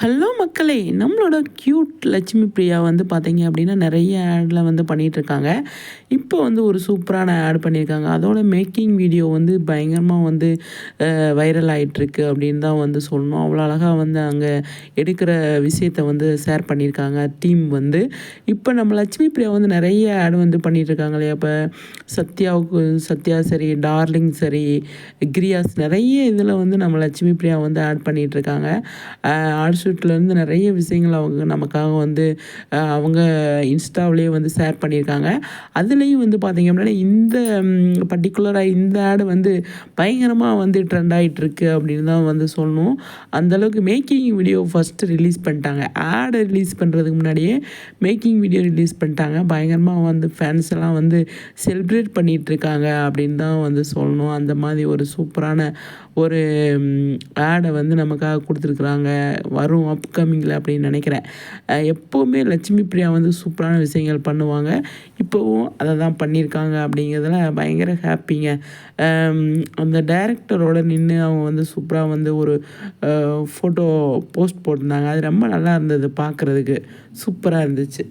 Hello மக்களே நம்மளோட cute Lakshmi Priya வந்து பார்த்தீங்க அப்படின்னா நிறைய ஆடில் வந்து பண்ணிகிட்ருக்காங்க இப்போ வந்து ஒரு சூப்பரான ஆட் பண்ணியிருக்காங்க. அதோட மேக்கிங் வீடியோ வந்து பயங்கரமாக வந்து வைரல் ஆகிட்டுருக்கு அப்படின்னு தான் வந்து சொல்லணும். அவ்வளோ அழகாக வந்து அங்கே எடுக்கிற விஷயத்த வந்து ஷேர் பண்ணியிருக்காங்க டீம் வந்து. இப்போ நம்ம லட்சுமி பிரியா வந்து நிறைய ஆட் வந்து பண்ணிகிட்ருக்காங்க இல்லையா? இப்போ சத்யாவுக்கு சத்யா சரி டார்லிங் சரி கிரியாஸ் நிறைய இதில் வந்து நம்ம லட்சுமி பிரியா வந்து ஆட் பண்ணிகிட்ருக்காங்க ஆட் ஷூட்லேருந்து நிறைய விஷயங்கள் அவங்க நமக்காக வந்து அவங்க இன்ஸ்டாவிலேயே வந்து ஷேர் பண்ணியிருக்காங்க. அதுலேயும் வந்து பார்த்திங்க அப்படின்னா இந்த பர்டிகுலராக இந்த ஆடு வந்து பயங்கரமாக வந்து ட்ரெண்ட் ஆகிட்டுருக்கு அப்படின்னு தான் வந்து சொல்லணும். அந்தளவுக்கு மேக்கிங் வீடியோ ஃபஸ்ட்டு ரிலீஸ் பண்ணிட்டாங்க. ஆடை ரிலீஸ் பண்ணுறதுக்கு முன்னாடியே மேக்கிங் வீடியோ ரிலீஸ் பண்ணிட்டாங்க. பயங்கரமாக வந்து ஃபேன்ஸ் எல்லாம் வந்து செலிப்ரேட் பண்ணிகிட்ருக்காங்க அப்படின்னு தான் வந்து சொல்லணும். அந்த மாதிரி ஒரு சூப்பரான ஒரு ஆடை வந்து நமக்காக கொடுத்துருக்குறாங்க. வரும். வரும் அப்கமிங்கில் அப்படின்னு நினைக்கிறேன். எப்போவுமே லட்சுமி பிரியா வந்து சூப்பரான விஷயங்கள் பண்ணுவாங்க. இப்போவும் அதை தான் பண்ணியிருக்காங்க அப்படிங்கிறதுல பயங்கர ஹாப்பிங்க. அந்த டைரக்டரோட நின்று அவங்க வந்து சூப்பராக வந்து ஒரு ஃபோட்டோ போஸ்ட் போட்டிருந்தாங்க. அது ரொம்ப நல்லா இருந்தது பார்க்குறதுக்கு சூப்பராக இருந்துச்சு.